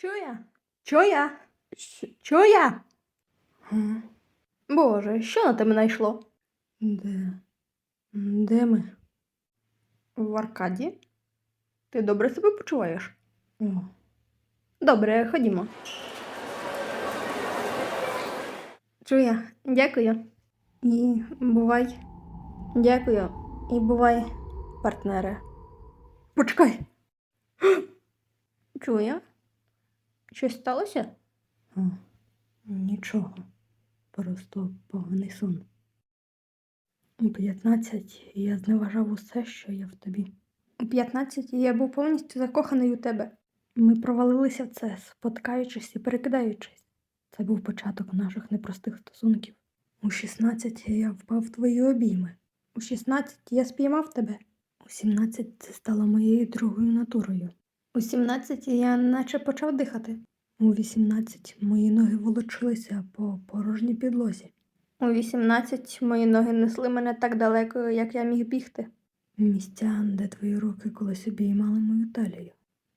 Чуя? Чуя? Чуя? М? Боже, що на тебе найшло? Де? Де ми? В Аркаді? Ти добре себе почуваєш? О. Добре, ходімо. Чуя, дякую. І бувай. Дякую. І бувай, партнере. Почекай. Чуя? Щось сталося? О, нічого. Просто поганий сон. У 15 я зневажав усе, що є в тобі. У 15 я був повністю закоханий у тебе. Ми провалилися в це, споткаючись і перекидаючись. Це був початок наших непростих стосунків. У 16 я впав в твої обійми. У 16 я спіймав тебе. У 17 це стало моєю другою натурою. У 17 я наче почав дихати. У 18 мої ноги волочилися по порожній підлозі. У 18 мої ноги несли мене так далеко, як я міг бігти. Місця, де твої руки колись обіймали мою талію.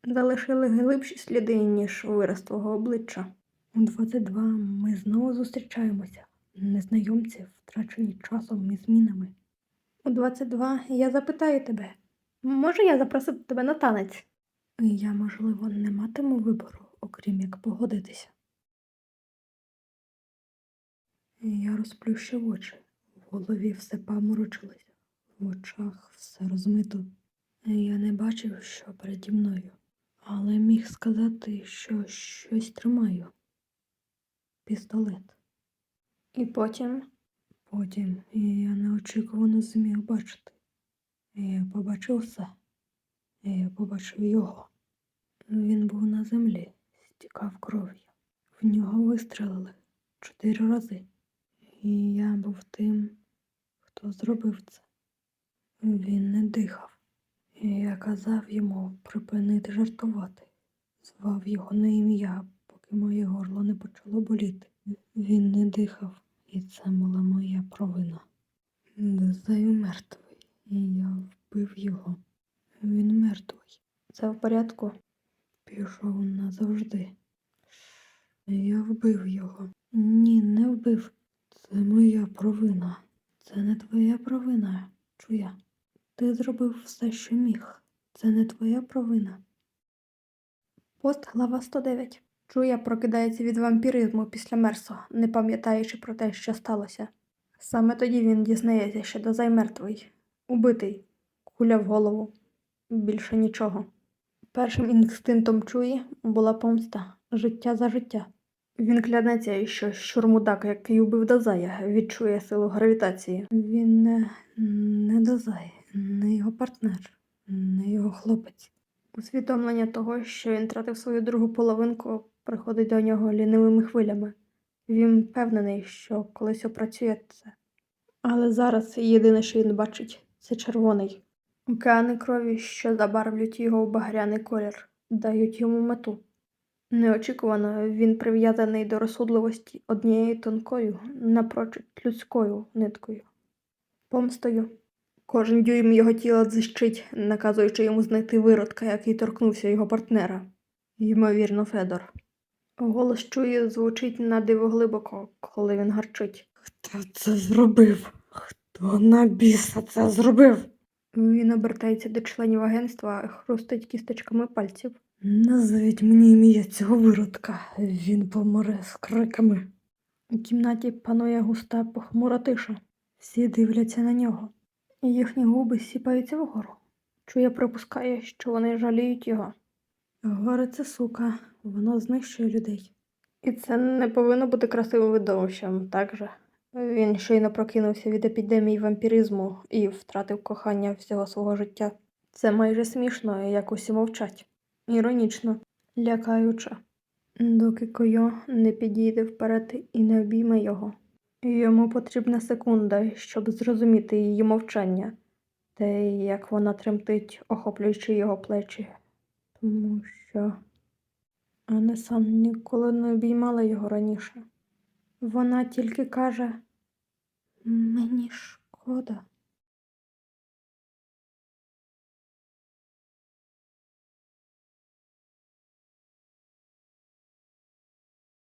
Залишили глибші сліди, ніж вираз твого обличчя. У 22 ми знову зустрічаємося, незнайомці, втрачені часом і змінами. У 22 я запитаю тебе, може я запросити тебе на танець? Я, можливо, не матиму вибору, окрім як погодитися. Я розплющив очі, в голові все паморочилося, в очах все розмито. Я не бачив, що переді мною, але міг сказати, що щось тримаю. Пістолет. І потім. Потім я неочікувано зміг бачити. Я побачив все. Я побачив його. Він був на землі, стікав кров'ю. В нього вистрелили чотири рази. І я був тим, хто зробив це. Він не дихав. І я казав йому припинити жартувати. Звав його на ім'я, поки моє горло не почало боліти. Він не дихав, і це була моя провина. Дезаю мертвий, і я вбив його. Він мертвий. Це в порядку? Пішов назавжди. Я вбив його. Ні, не вбив. Це моя провина. Це не твоя провина, чуя. Ти зробив все, що міг. Це не твоя провина. Пост глава 109. Чуя прокидається від вампіризму після Мерсо, не пам'ятаючи про те, що сталося. Саме тоді він дізнається, що Дозай мертвий, убитий, куля в голову. Більше нічого. Першим інстинктом Чуї була помста, життя за життя. Він клянеться, що щурмудак, який убив Дозая, відчує силу гравітації. Він не, не Дозай, не його партнер, не його хлопець. Усвідомлення того, що він тратив свою другу половинку, приходить до нього лінивими хвилями. Він впевнений, що колись опрацює це. Але зараз єдине, що він бачить, це червоний. Океани крові, що забарвлюють його в багряний колір, дають йому мету. Неочікувано він прив'язаний до розсудливості однією тонкою, напрочуд людською ниткою. Помстою. Кожен дюйм його тіла дзищить, наказуючи йому знайти виродка, який торкнувся його партнера. Ймовірно, Федор. Голос чує звучить на диво глибоко, коли він гарчить. Хто це зробив? Хто на біса це зробив? Він обертається до членів агентства, хрустить кісточками пальців. Назвіть мені ім'я цього виродка. Він помре з криками. У кімнаті панує густа похмура тиша. Всі дивляться на нього. Їхні губи сіпаються вгору. Чує припускає, що вони жаліють його. Горе це сука, воно знищує людей. І це не повинно бути красивим видовищем, так же? Він щойно прокинувся від епідемії вампіризму і втратив кохання всього свого життя. Це майже смішно, як усі мовчать. Іронічно, лякаюче. Доки Койо не підійде вперед і не обійме його. Йому потрібна секунда, щоб зрозуміти її мовчання, те, як вона тремтить, охоплюючи його плечі. Тому що Анесан ніколи не обіймала його раніше. Вона тільки каже Мені шкода.